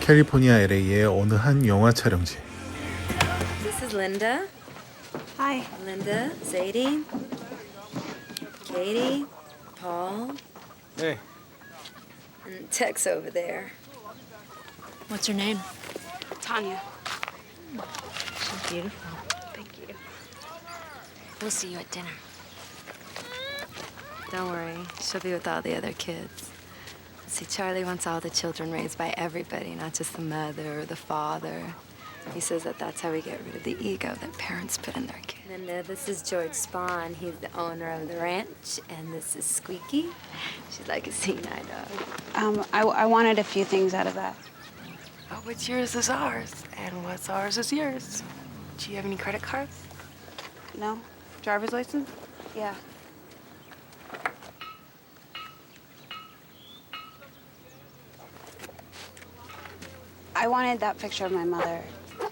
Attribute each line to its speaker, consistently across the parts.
Speaker 1: 캘리포니아 LA의 어느 한 영화 촬영지.
Speaker 2: This is Linda.
Speaker 3: Hi.
Speaker 2: Linda, Zadie, Katie, Paul,
Speaker 4: Hey.
Speaker 2: and Tex over there.
Speaker 5: What's her name?
Speaker 3: Tanya.
Speaker 2: She's beautiful.
Speaker 3: Thank you.
Speaker 5: We'll see you at dinner.
Speaker 2: Don't worry, she'll be with all the other kids. See, Charlie wants all the children raised by everybody, not just the mother or the father. He says that that's how we get rid of the ego that parents put in their kids. Linda, this is George Spawn. He's the owner of the ranch, and this is Squeaky. She's like a senile dog.
Speaker 3: Um, I, I wanted a few things out of that.
Speaker 2: Oh, what's yours is ours, and what's ours is yours. Do you have any credit cards?
Speaker 3: No? Driver's license? Yeah. I wanted that picture of my mother.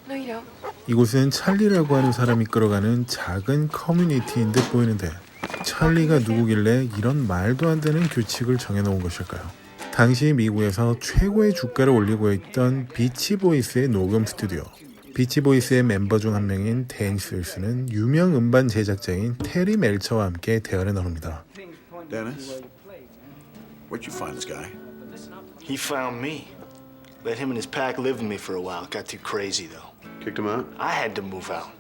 Speaker 2: No, you don't.
Speaker 1: 이곳은 찰리라고 하는 사람이 끌어가는 작은 커뮤니티인 듯 보이는데 찰리가 누구길래 이런 말도 안 되는 규칙을 정해놓은 것일까요? 당시 미국에서 최고의 주가를 올리고 있던 비치보이스의 녹음 스튜디오. 비치보이스의 멤버 중 한 명인 데니스 윌스는 유명 음반 제작자인 테리 멜처와 함께 대화를 나눕니다.
Speaker 6: Dennis, where'd you find this guy?
Speaker 4: He found me. Let him and his pack live with me for a while. Got too crazy though.
Speaker 6: Kicked him out?
Speaker 4: I had to move out.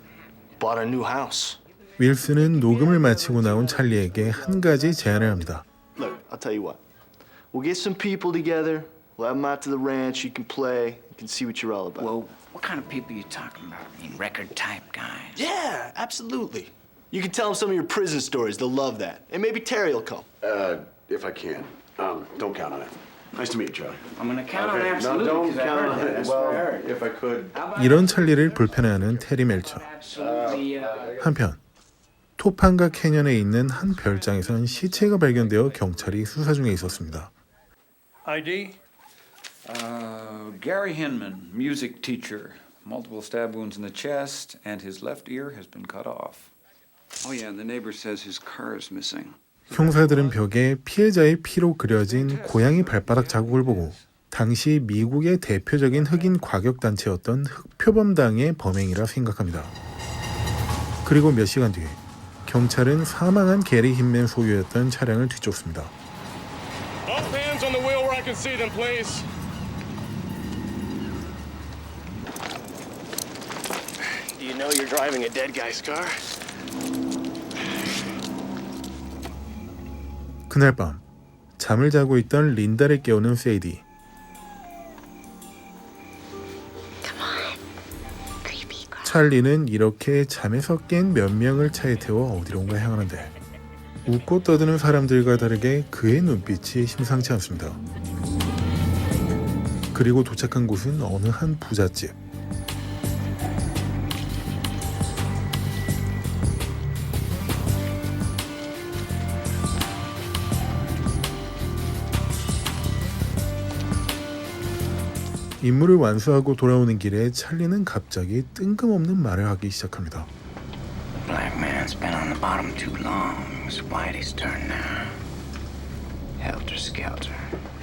Speaker 4: Bought a new house.
Speaker 1: 윌스는 녹음을 마치고 나온 찰리에게 한 가지 제안을 합니다.
Speaker 4: Look, I'll tell you what. We'll get some people together. We'll have them out to the ranch. You can play. You can see what you're all about.
Speaker 7: Well, what kind of people are you talking about? I mean, record type guys?
Speaker 4: yeah, absolutely. You can tell them some of your prison stories. They'll love that. And maybe Terry will come.
Speaker 6: Uh, if I can. Um, don't count on it. Nice to meet you, Charlie.
Speaker 7: I'm gonna count on
Speaker 6: Okay,
Speaker 7: absolutely.
Speaker 6: No, don't
Speaker 7: 'cause I
Speaker 6: count
Speaker 7: heard
Speaker 6: on
Speaker 7: that.
Speaker 6: it.
Speaker 7: That's what I
Speaker 6: Well,
Speaker 7: heard.
Speaker 6: if I could.
Speaker 1: 이런 찰리를 불편해하는 테리 멜처.
Speaker 7: Absolutely. Uh,
Speaker 1: 한편 토판가 캐년에 있는 한 별장에선 시체가 발견되어 경찰이 수사 중에 있었습니다.
Speaker 8: ID?
Speaker 9: Uh, Gary Hinman, music teacher. Multiple stab wounds in the chest, and his left ear has been cut off. Oh, yeah, and the neighbor says his car is missing.
Speaker 1: 형사들은 벽에 피해자의 피로 그려진 고양이 발바닥 자국을 보고 당시 미국의 대표적인 흑인 과격 단체였던 흑표범당의 범행이라 생각합니다. 그리고 몇 시간 뒤에 경찰은 사망한 게리 힌맨 소유였던 차량을 뒤쫓습니다.
Speaker 8: Both hands on the wheel where I can see them, please.
Speaker 4: Do you know you're driving a dead guy's car?
Speaker 1: 그날 밤 잠을 자고 있던 린다를 깨우는 세이디. 찰리는 이렇게 잠에서 깬 몇 명을 차에 태워 어디론가 향하는데 웃고 떠드는 사람들과 다르게 그의 눈빛이 심상치 않습니다. 그리고 도착한 곳은 어느 한 부잣집. 임무를 완수하고 돌아오는 길에 찰리는 갑자기 뜬금없는 말을 하기 시작합니다.
Speaker 7: black man's been on the bottom too long. It's Whitey's turn now. Helter skelter.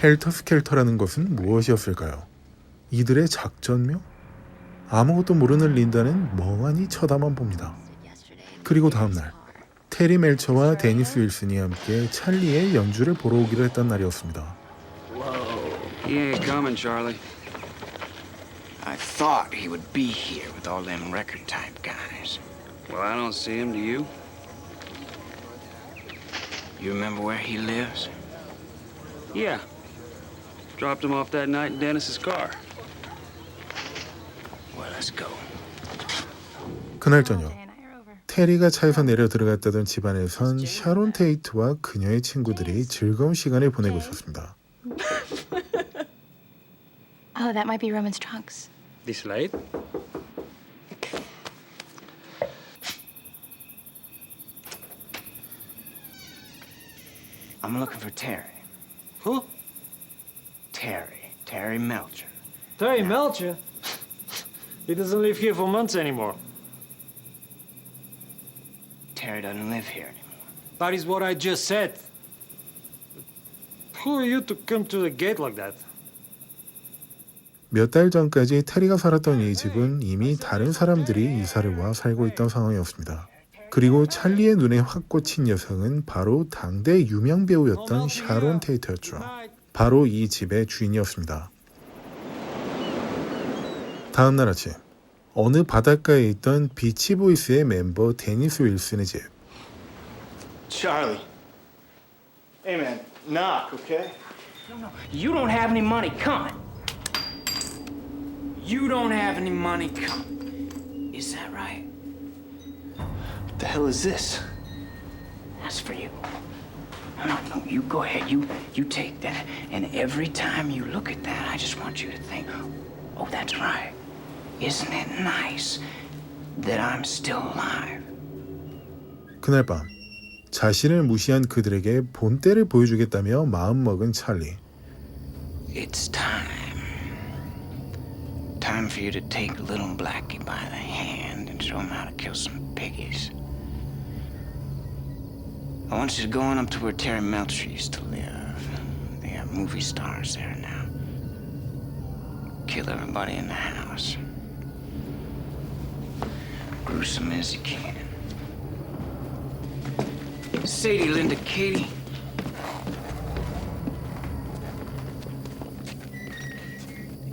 Speaker 1: 헬터 스켈터라는 것은 무엇이었을까요? 이들의 작전명? 아무것도 모르는 린다는 멍하니 쳐다만 봅니다. 그리고 다음날 테리 멜처와 데니스 윌슨이 함께 찰리의 연주를 보러 오기로 했던 날이었습니다.
Speaker 9: He ain't coming, Charlie.
Speaker 7: I thought he would be here with all them record type guys.
Speaker 9: Well, I don't see him, do you?
Speaker 7: You remember where he lives?
Speaker 8: Yeah. Dropped him off that night in Dennis's car.
Speaker 7: Well, let's go.
Speaker 1: 그날 저녁 테리가 차에서 내려 들어갔다던 집안에선 샤론 테이트와 그녀의 친구들이 즐거운 시간을 보내고 있었습니다.
Speaker 5: Oh, that might be Roman's trunks.
Speaker 8: This late?
Speaker 7: I'm looking for Terry.
Speaker 8: Who?
Speaker 7: Terry. Terry Melcher.
Speaker 10: Terry Melcher?
Speaker 8: He doesn't live here for months anymore.
Speaker 7: Terry doesn't live here anymore.
Speaker 8: That is what I just said. Who are you to come to the gate like that?
Speaker 1: 몇 달 전까지 테리가 살았던 이 집은 이미 다른 사람들이 이사를 와 살고 있던 상황이었습니다. 그리고 찰리의 눈에 확 꽂힌 여성은 바로 당대 유명 배우였던 샤론 테이터였죠. 바로 이 집의 주인이었습니다. 다음 날 아침 어느 바닷가에 있던 비치보이스의 멤버 데니스 윌슨의 집
Speaker 4: Charlie. Hey, man, knock, okay?
Speaker 7: You don't have any money coming. You don't have any money coming. Is that right?
Speaker 4: What the hell is this?
Speaker 7: That's for you. No, no, you go ahead. You you take that, and every time you look at that, I just want you to think, oh, that's right. Isn't it nice that I'm still alive?
Speaker 1: 그날 밤 자신을 무시한 그들에게 본때를 보여주겠다며 마음먹은 찰리
Speaker 7: It's time. Time for you to take little Blackie by the hand and show him how to kill some piggies. I want you to go on up to where Terry Melcher used to live. They have movie stars there now. Kill everybody in the house. Gruesome as you can. Sadie, Linda, Katie.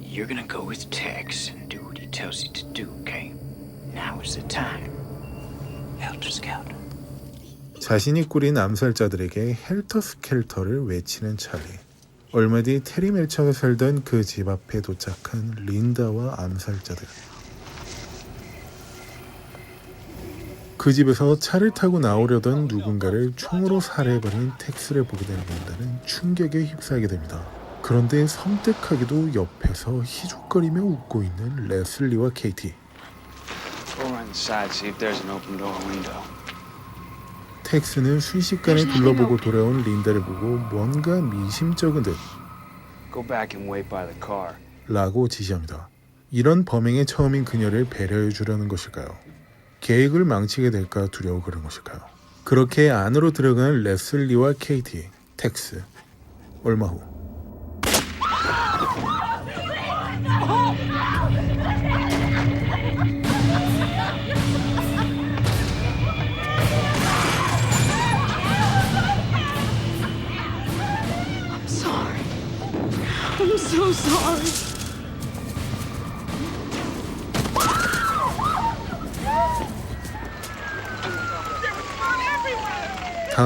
Speaker 7: You're gonna go with Tex and do what he tells you to do, okay? Now is the time. Helter Skelter.
Speaker 1: 자신이 꾸린 암살자들에게 헬터 스켈터를 외치는 찰리. 얼마 뒤 테리 멜처가 살던 그 집 앞에 도착한 린다와 암살자들. 그 집에서 차를 타고 나오려던 누군가를 총으로 살해해버린 텍스를 보게 되는 건다는 충격에 휩싸이게 됩니다. 그런데 섬뜩하게도 옆에서 희죽거리며 웃고 있는 레슬리와 케이티.
Speaker 8: Go around the side, see if there's an open door window.
Speaker 1: 텍스는 순식간에 둘러보고 돌아온 린다를 보고 뭔가 미심쩍은 듯
Speaker 8: Go back and wait by the car.
Speaker 1: 라고 지시합니다. 이런 범행의 처음인 그녀를 배려해 주려는 것일까요? 계획을 망치게 될까 두려워 그런 것일까요? 그렇게 안으로 들어간 레슬리와 케이티, 텍스. 얼마 후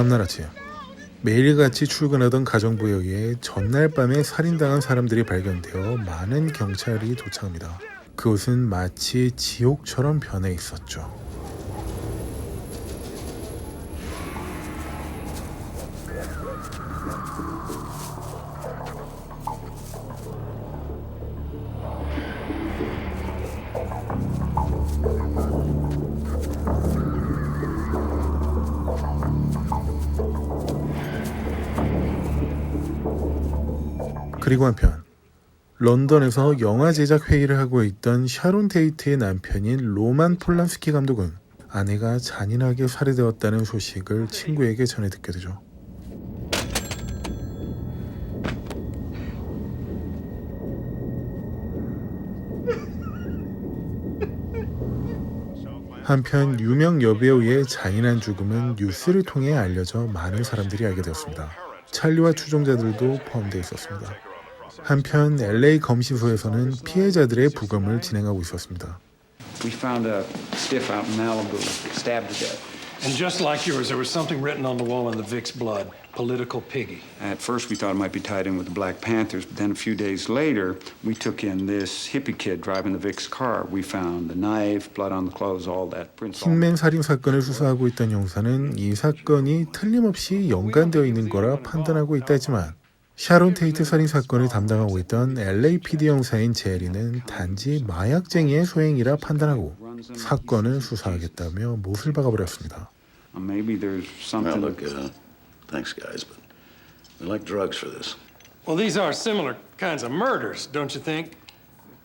Speaker 1: 다음 날 아침 매일같이 출근하던 가정부에 의해 전날 밤에 살인당한 사람들이 발견되어 많은 경찰이 도착합니다. 그곳은 마치 지옥처럼 변해 있었죠. 그리고 한편 런던에서 영화 제작 회의를 하고 있던 샤론 테이트의 남편인 로만 폴란스키 감독은 아내가 잔인하게 살해되었다는 소식을 친구에게 전해 듣게 되죠. 한편 유명 여배우의 잔인한 죽음은 뉴스를 통해 알려져 많은 사람들이 알게 되었습니다. 찰리와 추종자들도 포함되어 있었습니다. 한편 LA 검시소에서는 피해자들의 부검을 진행하고 있었습니다.
Speaker 9: We found a stiff out in Malibu, stabbed to death.
Speaker 10: And just like yours, there was something written on the wall in the Vic's blood. Political piggy.
Speaker 9: At first, we thought it might be tied in with the Black Panthers, but then a few days later, we took in this hippie kid driving the Vic's car. We found the knife, blood on the clothes, all that. Prints
Speaker 1: 킹맨 살인 사건을 수사하고 있던 형사는 이 사건이 틀림없이 연관되어 있는 거라 판단하고 있다 했지만 샤론 테이트 살인 사건을 담당하고 있던 LAPD 형사인 제리는 단지 마약쟁이의 소행이라 판단하고 사건을 수사하겠다며 못을 박아버렸습니다.
Speaker 9: Uh, Maybe there's
Speaker 6: Well,
Speaker 9: something.
Speaker 6: look, uh, thanks, guys, but we like drugs for this.
Speaker 10: Well, these are similar kinds of murders, don't you think?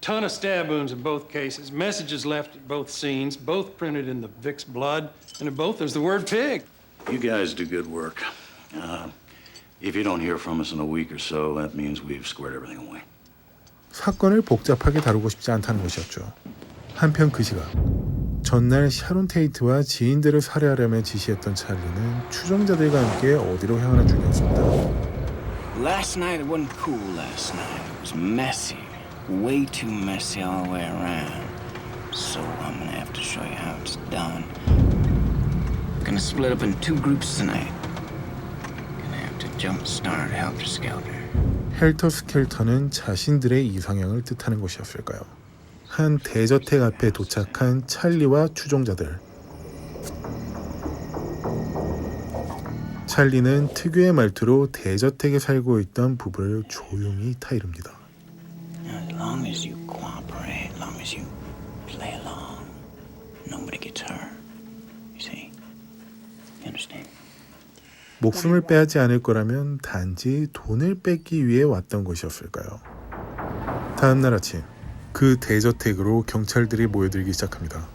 Speaker 10: Ton of stab wounds in both cases, messages left at both scenes, both printed in the Vic's blood, and in both there's the word pig.
Speaker 6: You guys do good work. Uh, if you don't hear from us in a week or so, that means we've squared everything away.
Speaker 1: 사건을 복잡하게 다루고 싶지 않다는 것이었죠. 한편 그 시각 전날 샤론 테이트와 지인들을 살해하려며 지시했던 찰리는 추종자들과 함께 어디로 향하는 중이었습니다.
Speaker 7: Last night it wasn't cool last night. It was messy. Way too messy all the way around. So I'm gonna have to show you how it's done. Gonna split up in two groups tonight. Gonna have to jump start helter skelter.
Speaker 1: 헬터 스켈터는 자신들의 이상형을 뜻하는 것이었을까요? 한 대저택 앞에 도착한 찰리와 추종자들. 찰리는 특유의 말투로 대저택에 살고 있던 부부를 조용히 타이릅니다.
Speaker 7: As long as you cooperate, as long as you play along, nobody gets hurt. You see? You understand?
Speaker 1: 목숨을 빼앗지 않을 거라면 단지 돈을 뺏기 위해 왔던 것이었을까요? 다음 날 아침 그 대저택으로 경찰들이 모여들기 시작합니다.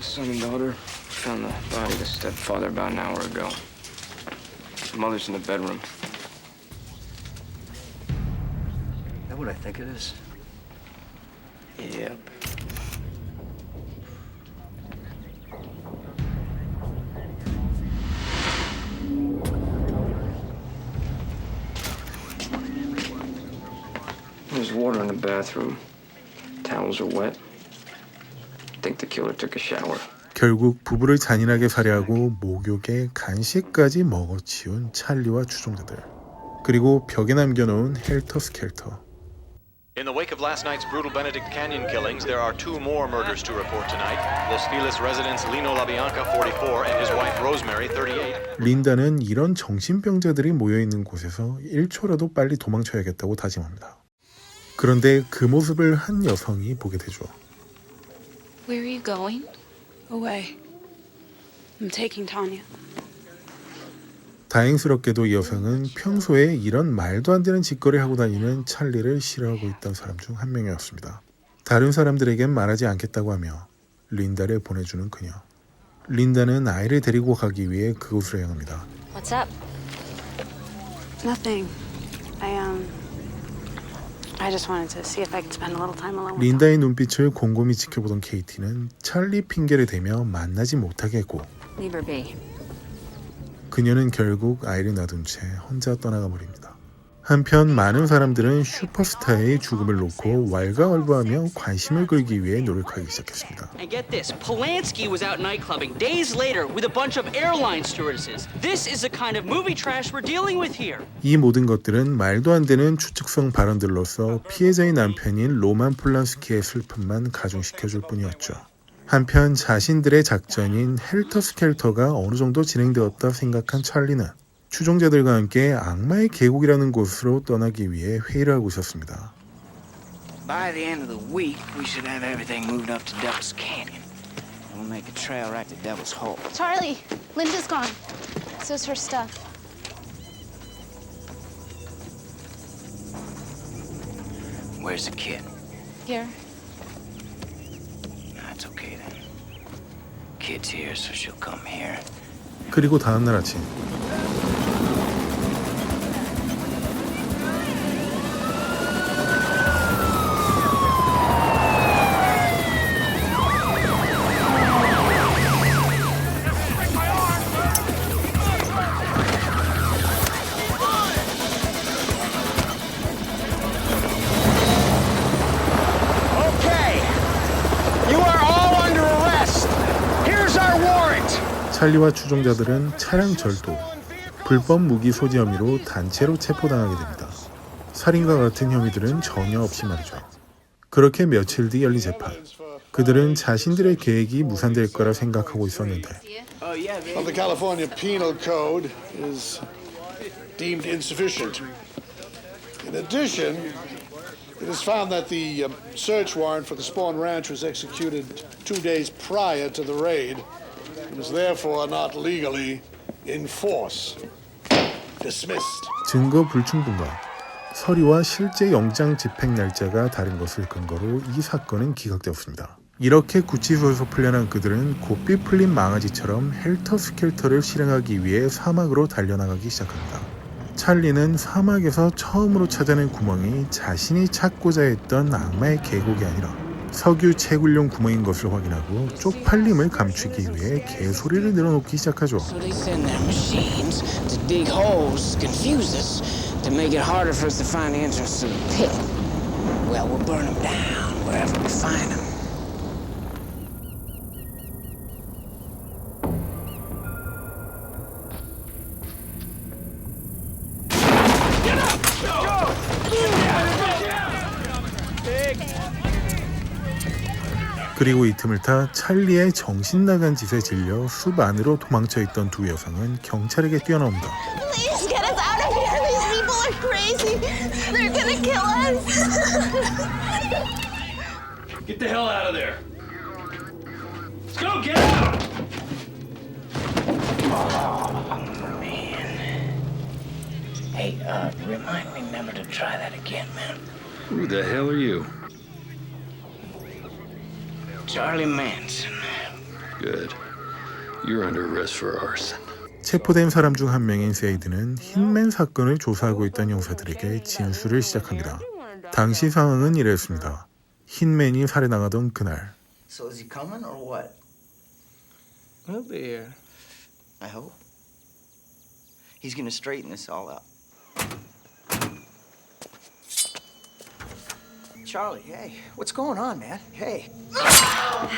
Speaker 8: Son and daughter found the body of the stepfather about an hour ago. Mother's in the bedroom.
Speaker 7: Is that what I think it is?
Speaker 8: Yep. Bathroom. Towels are wet. think the killer took a shower.
Speaker 1: 결국 부부를 잔인하게 살해하고 목욕에 간식까지 먹어치운 찰리와 추종자들. 그리고 벽에 남겨놓은 헬터 스켈터.
Speaker 11: In the wake of last night's brutal Benedict Canyon killings, there are two more murders to report tonight. Los Feliz residents Lino LaBianca, 44, and his wife Rosemary, 38.
Speaker 1: 린다는 이런 정신병자들이 모여 있는 곳에서 1초라도 빨리 도망쳐야겠다고 다짐합니다. 그런데 그 모습을 한 여성이 보게 되죠.
Speaker 5: Where are you going?
Speaker 3: Away. I'm taking Tanya.
Speaker 1: 다행스럽게도 이 여성은 평소에 이런 말도 안 되는 짓거리 하고 다니는 찰리를 싫어하고 있던 사람 중 한 명이었습니다. 다른 사람들에겐 말하지 않겠다고 하며 린다를 보내주는 그녀. 린다는 아이를 데리고 가기 위해 그곳으로 향합니다.
Speaker 2: What's up?
Speaker 3: Nothing. I um.
Speaker 1: 린다의 눈빛을 곰곰이 지켜보던 케이티는 찰리 핑계를 대며 만나지 못하게 했고. 그녀는 결국 아이를 놔둔 채 혼자 떠나가 버립니다. 한편 많은 사람들은 슈퍼스타의 죽음을 놓고 왈가왈부하며 관심을 끌기 위해 노력하기 시작했습니다.
Speaker 12: And get this, Polanski was out nightclubbing days later with a bunch of airline stewardesses. This is the kind of movie trash we're dealing with here.
Speaker 1: 이 모든 것들은 말도 안 되는 추측성 발언들로서 피해자의 남편인 로만 폴란스키의 슬픔만 가중시켜 줄 뿐이었죠. 한편 자신들의 작전인 헬터 스켈터가 어느 정도 진행되었다 생각한 찰리는 추종자들과 함께 악마의 계곡이라는 곳으로 떠나기 위해 회의를 하고 있었습니다.
Speaker 7: By the end of the week, we should have everything moved up to Devil's Canyon. And we'll make a trail right to Devil's Hole.
Speaker 3: Charlie, Linda's gone. So's her stuff.
Speaker 7: Where's the kid?
Speaker 3: Here.
Speaker 7: That's okay then. Kid's here, so she'll come here.
Speaker 1: 그리고 다음 날 아침 찰리와 추종자들은 차량 절도, 불법 무기 소지 혐의로 단체로 체포당하게 됩니다. 살인과 같은 혐의들은 전혀 없이 말이죠. 그렇게 며칠 뒤 열린 재판. 그들은 자신들의 계획이 무산될 거라 생각하고 있었는데
Speaker 6: um, is therefore not legally in force. Dismissed.
Speaker 1: 증거 불충분과 서류와 실제 영장 집행 날짜가 다른 것을 근거로 이 사건은 기각되었습니다. 이렇게 구치소에서 풀려난 그들은 고삐 풀린 망아지처럼 헬터스켈터를 실행하기 위해 사막으로 달려나가기 시작합니다. 찰리는 사막에서 처음으로 찾아낸 구멍이 자신이 찾고자 했던 악마의 계곡이 아니라 석유 채굴용 구멍인 것을 확인하고 쪽팔림을 감추기 위해 개소리를 늘어놓기 시작하죠. 그리고 이 틈을 타 찰리의 정신 나간 짓에 질려 숲 안으로 도망쳐 있던 두 여성은 경찰에게 뛰어나옵니다.
Speaker 13: Please get us out of here. These people are crazy. They're gonna kill us.
Speaker 10: Get the hell out of there. Let's go, get out!
Speaker 7: Hey, uh, remind me never to try that again, man.
Speaker 10: Who the hell are you?
Speaker 7: Charlie Manson.
Speaker 10: Good. You're under arrest for arson.
Speaker 1: 체포된 사람 중 한 명인 세이드는 흰맨 사건을 조사하고 있던 형사들에게 진술을 시작합니다. 당시 상황은 이랬습니다. 흰맨이 살해당하던 그날
Speaker 14: So is he coming or what?
Speaker 7: He'll be here.
Speaker 14: I hope. He's gonna straighten this all out. Charlie, hey, what's going on, man? Hey.
Speaker 7: I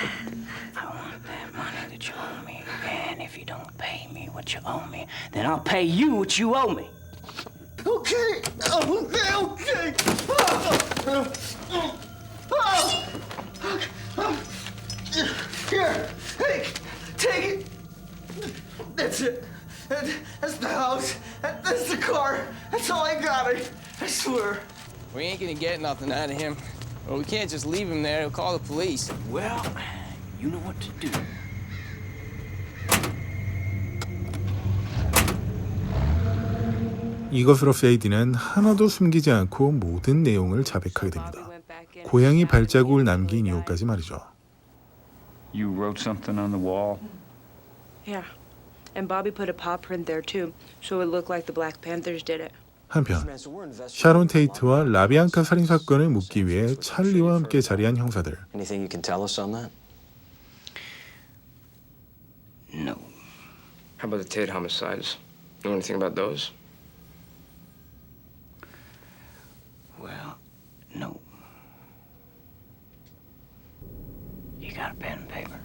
Speaker 7: want that money that you owe me. And if you don't pay me what you owe me, then I'll pay you what you owe me.
Speaker 14: Okay. Okay. Okay. Here, hey, take it. That's it. That's the house. That's the car. That's all I got. I, I swear.
Speaker 15: We ain't gonna get nothing out of him. Well, we can't just leave him there. He'll call the police.
Speaker 7: Well, you know what to do.
Speaker 1: 이것으로 세이디는 하나도 숨기지 않고 모든 내용을 자백하게 됩니다. 고양이 발자국을 남긴 이유까지 말이죠.
Speaker 9: You wrote something on the wall?
Speaker 16: Yeah. And Bobby put a paw print there too, so it looked like the Black Panthers did it.
Speaker 1: 한편 샤론 테이트와 라비앙카 살인 사건을 묻기 위해 찰리와 함께 자리한 형사들
Speaker 17: Anything you can tell us on that?
Speaker 7: No.
Speaker 8: How about the Tate homicides? Know anything about those?
Speaker 7: Well, no. You got a pen and paper?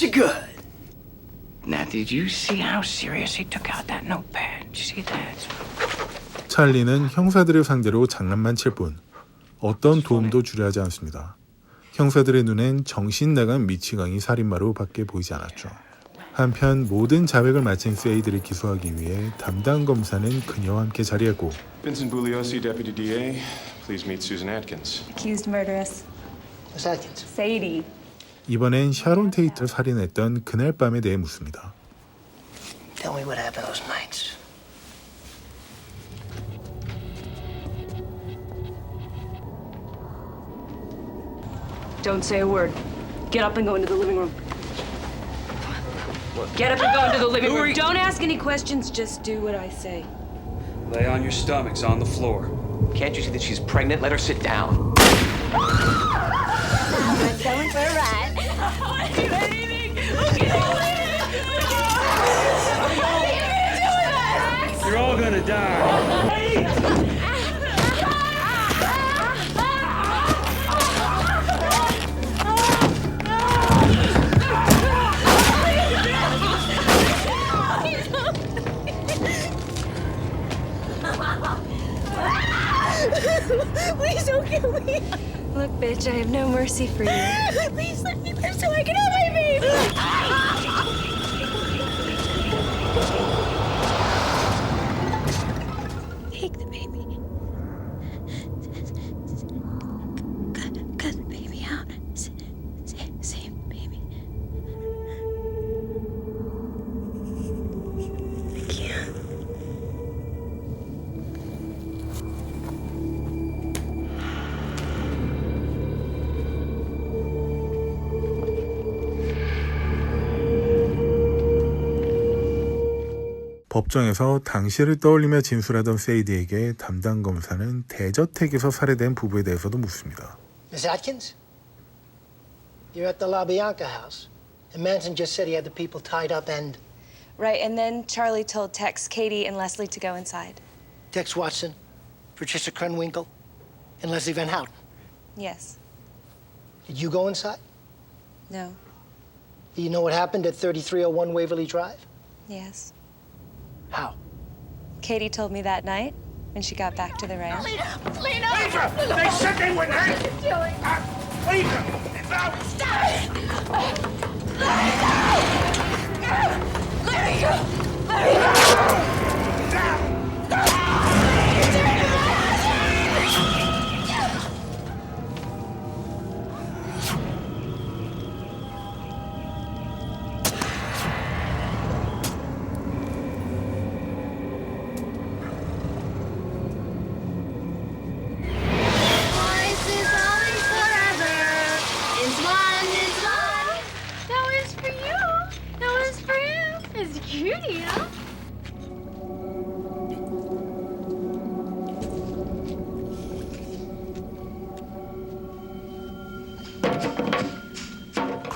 Speaker 7: Gotcha good. Now, did you see how serious he took out that notepad? Did you see that?
Speaker 1: 찰리는 형사들을 상대로 장난만 칠 뿐 어떤 도움도 주려 하지 않습니다. 형사들의 눈엔 정신 나간 미치광이 살인마로 밖에 보이지 않았죠. 한편 모든 자백을 마친 세이드를 기소하기 위해 담당 검사는 그녀와 함께 자리했고
Speaker 18: Vincent Bugliosi, Deputy DA. Please meet Susan Atkins.
Speaker 19: Accused murderess.
Speaker 14: Miss Atkins.
Speaker 19: Sadie.
Speaker 1: 이번엔 샤론 테이트를 살인했던 그날 밤에 대해 묻습니다.
Speaker 14: Tell me what happened those nights.
Speaker 16: Don't say a word. Get up and go into the living room. Get up and go into the living
Speaker 12: Who are
Speaker 16: room.
Speaker 12: you-
Speaker 16: Don't ask any questions, just do what I say.
Speaker 9: Lay on your stomachs on the floor.
Speaker 17: Can't you see that she's pregnant? Let her sit down.
Speaker 13: I'm going for a ride. I want to do anything.
Speaker 10: You're all gonna die.
Speaker 13: Please don't kill me.
Speaker 2: Look, bitch, I have no mercy for you.
Speaker 13: Please let me live so I can have my baby.
Speaker 1: 법정에서 당시를 떠올리며 진술하던 세이디에게 담당 검사는 대저택에서 살해된 부부에 대해서도 묻습니다.
Speaker 19: Miss Atkins? You're at the La Bianca house. And Manson just said he had the people tied up and
Speaker 20: Right, and then Charlie told Tex, Katie, and Leslie to go inside.
Speaker 19: Tex Watson, Patricia Krenwinkel, and Leslie Van Houten.
Speaker 20: Yes.
Speaker 19: Did you go inside?
Speaker 20: No.
Speaker 19: Do you know what happened at 3301 Waverly Drive?
Speaker 20: Yes.
Speaker 19: How?
Speaker 20: Katie told me that night when she got back to the ranch.
Speaker 13: Lena! Lena!
Speaker 14: Lena! They said they wouldn't hurt
Speaker 13: What are you doing?
Speaker 14: Uh, Lena!
Speaker 13: Stop it! Let it go! Let it go! Let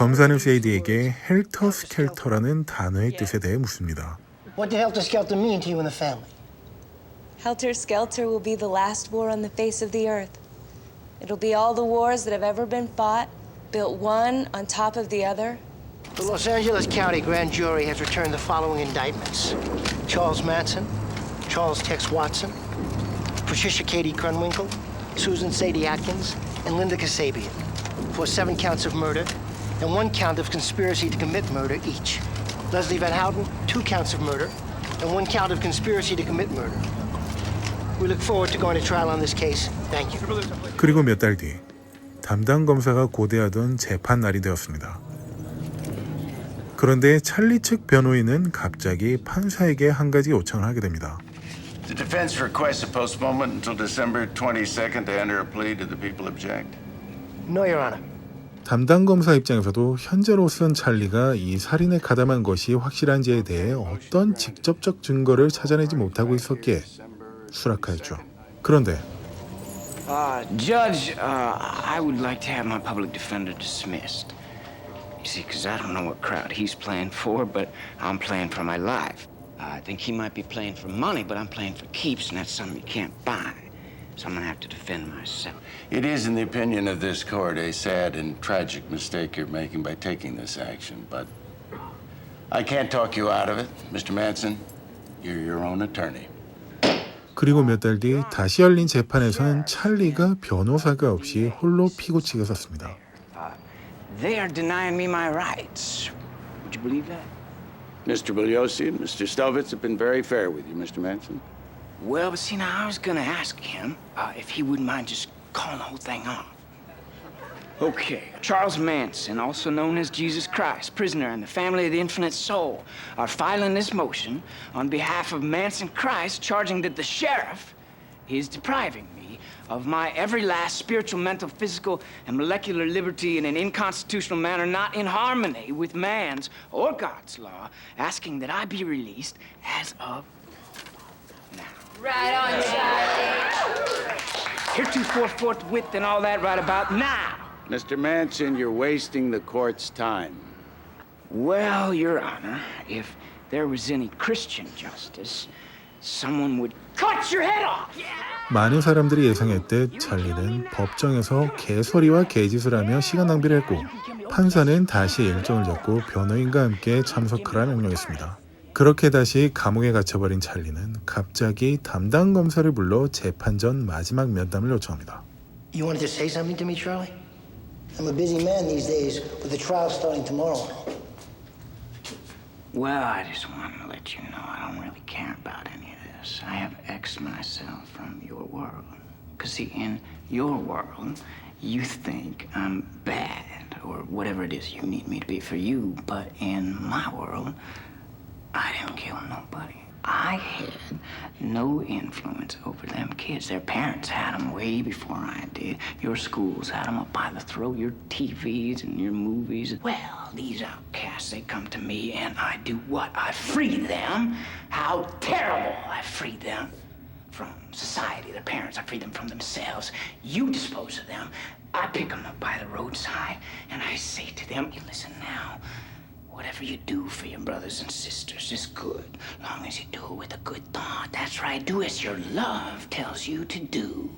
Speaker 1: 검사는 세이디에게 헬터 스켈터라는 단어의 뜻에 대해 묻습니다.
Speaker 19: What did Helter Skelter mean to you and the family?
Speaker 20: Helter Skelter will be the last war on the face of the earth. It'll be all the wars that have ever been fought, built one on top of the other.
Speaker 19: The Los Angeles County Grand Jury has returned the following indictments Charles Manson, Charles Tex Watson, Patricia Katie Krenwinkel, Susan Sadie Atkins, and Linda Kasabian for seven counts of murder and one count of conspiracy to commit murder each. Leslie Van Houten, two counts of murder and one count of conspiracy to commit murder. We look forward to going to trial on this case. Thank you.
Speaker 1: 그리고 몇 달 뒤 담당 검사가 고대하던 재판 날이 되었습니다. 그런데 찰리 측 변호인은 갑자기 판사에게 한 가지 요청을 하게 됩니다.
Speaker 21: The defense requests a postponement until December 22nd to enter a plea. Do the people object?
Speaker 19: No, Your Honor.
Speaker 1: 담당 검사 입장에서도 현재로선 찰리가 이 살인에 가담한 것이 확실한지에 대해 어떤 직접적 증거를 찾아내지 못하고 있었기에 수락하였죠. 그런데
Speaker 7: Uh, Judge, uh, I would like to have my public defender dismissed. You see, because I don't know what crowd he's playing for, but I'm playing for my life. Uh, I think he might be playing for money, but I'm playing for keeps, and that's something you can't buy. So I'm gonna have to defend myself.
Speaker 21: It is, in the opinion of this court, a sad and tragic mistake you're making by taking this action, but I can't talk you out of it. Mr. Manson, you're your own attorney.
Speaker 1: 그리고 몇 달 뒤 다시 열린 재판에서는 찰리가 변호사가 없이 홀로 피고 측에 섰습니다.
Speaker 7: They are denying me my rights. Would you believe that?
Speaker 21: Mr. Bugliosi and Mr. Stovitz have been very fair with you, Mr. Manson.
Speaker 7: Well, but see, now I was gonna ask him uh, if he wouldn't mind just calling the whole thing off. Okay, Charles Manson, also known as Jesus Christ, prisoner in the family of the infinite soul, are filing this motion on behalf of Manson Christ, charging that the sheriff is depriving me of my every last spiritual, mental, physical, and molecular liberty in an inconstitutional manner not in harmony with man's or God's law, asking that I be released as of
Speaker 22: Right on, Charlie.
Speaker 7: heretofore forthwith and all that right about now.
Speaker 21: Mr. Manson, you're wasting the court's time.
Speaker 7: Well, Your Honor, if there was any Christian justice, someone would cut your head off.
Speaker 1: 많은 사람들이 예상했듯 찰리는 법정에서 개소리와 개짓을 하며 시간 낭비를 했고 판사는 다시 일정을 잡고 변호인과 함께 참석하라 명령했습니다. 그렇게 다시 감옥에 갇혀버린 찰리는 갑자기 담당 검사를 불러 재판 전 마지막 면담을 요청합니다.
Speaker 19: You wanted to say something to me, Charlie? I'm a busy man these days with the trial starting tomorrow.
Speaker 7: Well, I just wanted to let you know I don't really care about any of this. I have X'd myself from your world. Because, see, in your world, you think I'm bad or whatever it is you need me to be for you. But in my world, I didn't kill nobody. I had no influence over them kids. Their parents had them way before I did. Your schools had them up by the throat, your TVs and your movies. Well, these outcasts, they come to me and I do what? I free them. How terrible! I free them from society, their parents. I free them from themselves. You dispose of them. I pick them up by the roadside and I say to them, you listen now. Whatever you do for your brothers and sisters is good, long as you do it with a good thought. That's right. Do as your love tells you to do.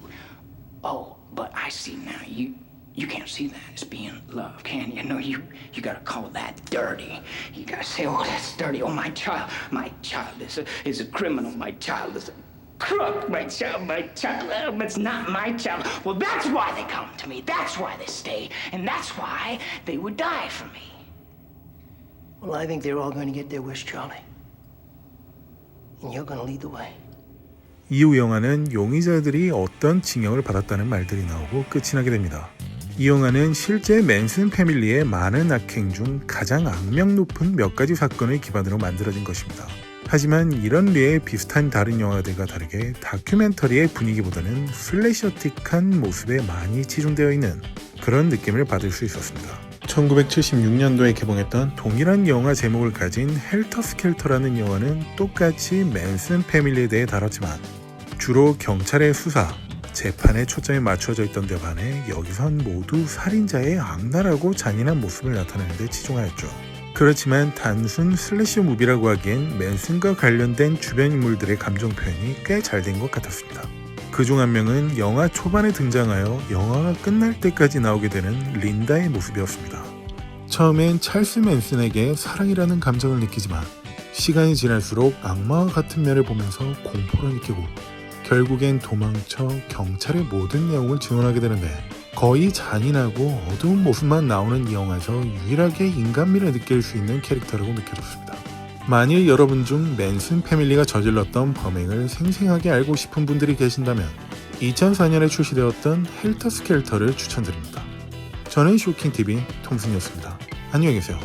Speaker 7: Oh, but I see now. You you can't see that as being love, can you? No, you you gotta call that dirty. You gotta say, oh, that's dirty. Oh, my child, my child is a is a criminal. My child is a crook. My child, my child. Oh, it's not my child. Well, that's why they come to me. That's why they stay, and that's why they would die for me.
Speaker 19: Well, I think they're all going to get their wish, Charlie. And you're going to lead the way.
Speaker 1: 이후 영화는 용의자들이 어떤 징역을 받았다는 말들이 나오고 끝이 나게 됩니다. 이 영화는 실제 맨슨 패밀리의 많은 악행 중 가장 악명 높은 몇 가지 사건을 기반으로 만들어진 것입니다. 하지만 이런 류의 비슷한 다른 영화들과 다르게 다큐멘터리의 분위기보다는 슬래셔틱한 모습에 많이 치중되어 있는 그런 느낌을 받을 수 있었습니다. 1976년도에 개봉했던 동일한 영화 제목을 가진 헬터 스켈터라는 영화는 똑같이 맨슨 패밀리에 대해 다뤘지만 주로 경찰의 수사, 재판에 초점이 맞춰져 있던 데 반해 여기선 모두 살인자의 악랄하고 잔인한 모습을 나타내는 데 치중하였죠. 그렇지만 단순 슬래시 무비라고 하기엔 맨슨과 관련된 주변 인물들의 감정 표현이 꽤 잘 된 것 같았습니다. 그 중 한 명은 영화 초반에 등장하여 영화가 끝날 때까지 나오게 되는 린다의 모습이었습니다. 처음엔 찰스 맨슨에게 사랑이라는 감정을 느끼지만 시간이 지날수록 악마와 같은 면을 보면서 공포를 느끼고 결국엔 도망쳐 경찰의 모든 내용을 증언하게 되는데 거의 잔인하고 어두운 모습만 나오는 이 영화에서 유일하게 인간미를 느낄 수 있는 캐릭터라고 느껴졌습니다. 만일 여러분 중 맨슨 패밀리가 저질렀던 범행을 생생하게 알고 싶은 분들이 계신다면 2004년에 출시되었던 헬터 스켈터를 추천드립니다. 저는 쇼킹TV 통승이었습니다. 안녕히 계세요.